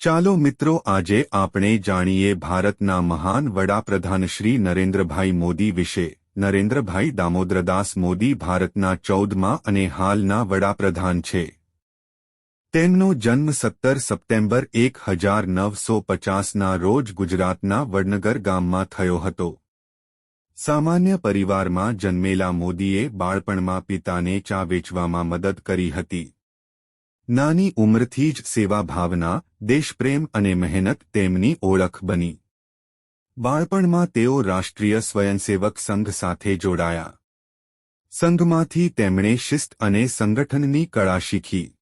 ચાલો મિત્રો આજે આપણે જાણીએ ભારતના મહાન વડાપ્રધાન શ્રી નરેન્દ્રભાઈ મોદી વિશે. નરેન્દ્રભાઈ દામોદરદાસ મોદી ભારતના ચૌદમા અને હાલના વડાપ્રધાન છે. તેમનો જન્મ સત્તર સપ્ટેમ્બર એક હજાર નવસો પચાસના રોજ ગુજરાતના વડનગર ગામમાં થયો હતો. સામાન્ય પરિવારમાં જન્મેલા મોદીએ બાળપણમાં પિતાને ચા વેચવામાં મદદ કરી હતી. નાની ઉંમરથી જ સેવા ભાવના, દેશપ્રેમ અને મહેનત તેમની ઓળખ બની. બાળપણમાં તેઓ રાષ્ટ્રીય સ્વયંસેવક સંઘ સાથે જોડાયા. સંઘમાંથી તેમણે શિસ્ત અને સંગઠનની કળા શીખી.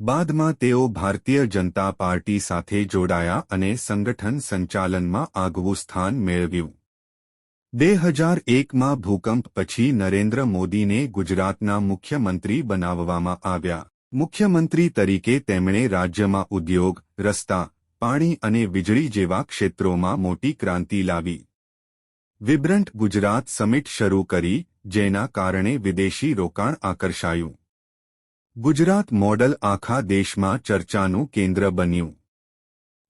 બાદમાં તેઓ ભારતીય જનતા પાર્ટી સાથે જોડાયા અને સંગઠન સંચાલનમાં આગવું સ્થાન મેળવ્યું. બે હજાર એકમાં ભૂકંપ પછી નરેન્દ્ર મોદીને ગુજરાતના મુખ્યમંત્રી બનાવવામાં આવ્યા. મુખ્યમંત્રી તરીકે તેમણે રાજ્યમાં ઉદ્યોગ, રસ્તા, પાણી અને વીજળી જેવા ક્ષેત્રોમાં મોટી ક્રાંતિ લાવી. વિબ્રન્ટ ગુજરાત સમિટ શરૂ કરી, જેના કારણે વિદેશી રોકાણ આકર્ષાયું. ગુજરાત મોડલ આખા દેશમાં ચર્ચાનું કેન્દ્ર બન્યું.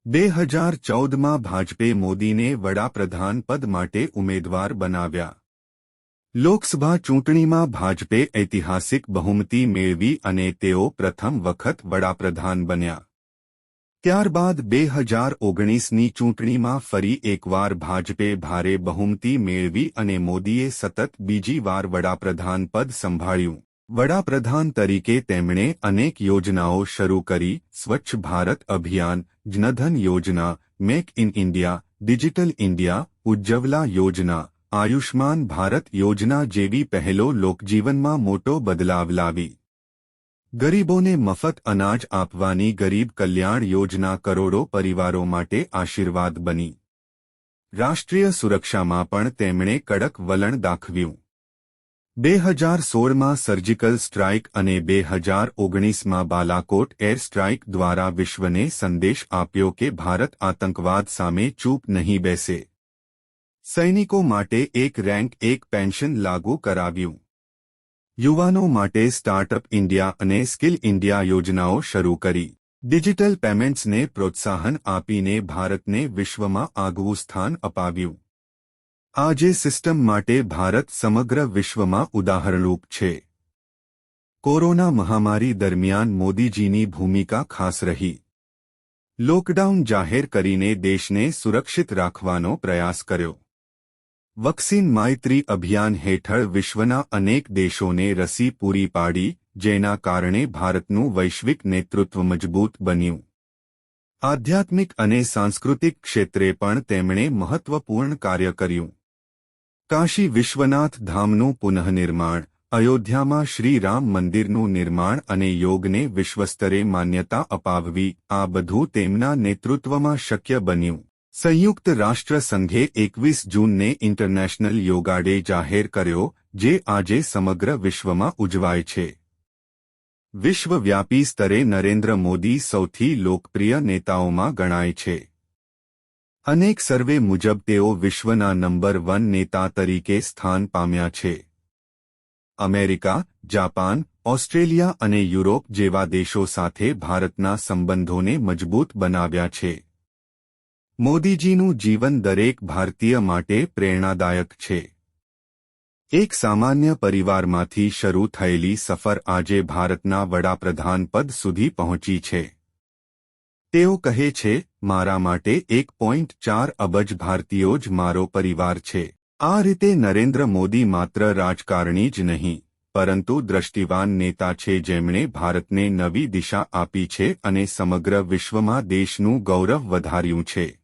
બે હજાર ચૌદમાં ભાજપે મોદીને વડાપ્રધાન પદ માટે ઉમેદવાર બનાવ્યા. લોકસભા ચૂંટણીમાં ભાજપે ઐતિહાસિક બહુમતી મેળવી અને તેઓ પ્રથમ વખત વડાપ્રધાન બન્યા. ત્યારબાદ બે હજાર ઓગણીસની ચૂંટણીમાં ફરી એકવાર ભાજપે ભારે બહુમતી મેળવી અને મોદીએ સતત બીજી વાર વડાપ્રધાન પદ સંભાળ્યું. વડાપ્રધાન તરીકે તેમણે અનેક યોજનાઓ શરૂ કરી, સ્વચ્છ ભારત અભિયાન, જનધન યોજના, make in India, digital India, Ujjwala યોજના આયુષ્માન ભારત યોજના જેવી પહેલો લોકજીવનમાં મોટો બદલાવ લાવી. ગરીબોને મફત અનાજ આપવાની ગરીબ કલ્યાણ યોજના કરોડો પરિવારો માટે આશીર્વાદ બની. રાષ્ટ્રીય સુરક્ષામાં પણ તેમણે કડક વલણ દાખવ્યું. બે હજાર સોળમાં સર્જિકલ સ્ટ્રાઇક અને બે હજાર ઓગણીસમાં બાલાકોટ એર સ્ટ્રાઇક દ્વારા વિશ્વને સંદેશ આપ્યો કે ભારત આતંકવાદ સામે ચૂપ નહીં બેસે. સૈનિકો માટે એક રેન્ક એક પેન્શન લાગુ કરાવ્યું. યુવાનો માટે સ્ટાર્ટઅપ ઇન્ડિયા અને સ્કિલ ઇન્ડિયા યોજનાઓ શરૂ કરી. ડિજિટલ પેમેન્ટ્સને પ્રોત્સાહન આપીને ભારતને વિશ્વમાં આગવું સ્થાન અપાવ્યું. આજે સિસ્ટમ માટે ભારત સમગ્ર વિશ્વમાં ઉદાહરણરૂપ છે. કોરોના મહામારી દરમિયાન મોદીજીની ભૂમિકા ખાસ રહી. લોકડાઉન જાહેર કરીને દેશને સુરક્ષિત રાખવાનો પ્રયાસ કર્યો. વક્સિન મૈત્રી અભિયાન હેઠળ વિશ્વના અનેક દેશોને રસી પૂરી પાડી, જેના કારણે ભારતનું વૈશ્વિક નેતૃત્વ મજબૂત બન્યું. આધ્યાત્મિક અને સાંસ્કૃતિક ક્ષેત્રે પણ તેમણે મહત્વપૂર્ણ કાર્ય કર્યું. કાશી વિશ્વનાથ ધામનું પુનઃનિર્માણ, અયોધ્યામાં શ્રી રામ મંદિરનું નિર્માણ અને યોગને વિશ્વસ્તરે માન્યતા અપાવવી, આ બધું તેમના નેતૃત્વમાં શક્ય બન્યું. સંયુક્ત રાષ્ટ્ર સંઘે એકવીસ જૂનને ઇન્ટરનેશનલ યોગા ડે જાહેર કર્યો, જે આજે સમગ્ર વિશ્વમાં ઉજવાય છે. વિશ્વવ્યાપી સ્તરે નરેન્દ્ર મોદી સૌથી લોકપ્રિય નેતાઓમાં ગણાય છે. અનેક સર્વે મુજબ તેઓ વિશ્વના નંબર વન નેતા તરીકે સ્થાન પામ્યા છે. અમેરિકા, જાપાન, ઓસ્ટ્રેલિયા અને યુરોપ જેવા દેશો સાથે ભારતના સંબંધોને મજબૂત બનાવ્યા છે. મોદીજીનું જીવન દરેક ભારતીય માટે પ્રેરણાદાયક છે. એક સામાન્ય પરિવારમાંથી શરૂ થયેલી સફર આજે ભારતના વડાપ્રધાન પદ સુધી પહોંચી છે. તેઓ કહે છે, મારા માટે એક પોઈન્ટ ચાર અબજ ભારતીયો જ મારો પરિવાર છે. આ રીતે નરેન્દ્ર મોદી માત્ર રાજકારણી જ નહીં, પરંતુ દ્રષ્ટિવાન નેતા છે જેમણે ભારતને નવી દિશા આપી છે અને સમગ્ર વિશ્વમાં દેશનું ગૌરવ વધાર્યું છે.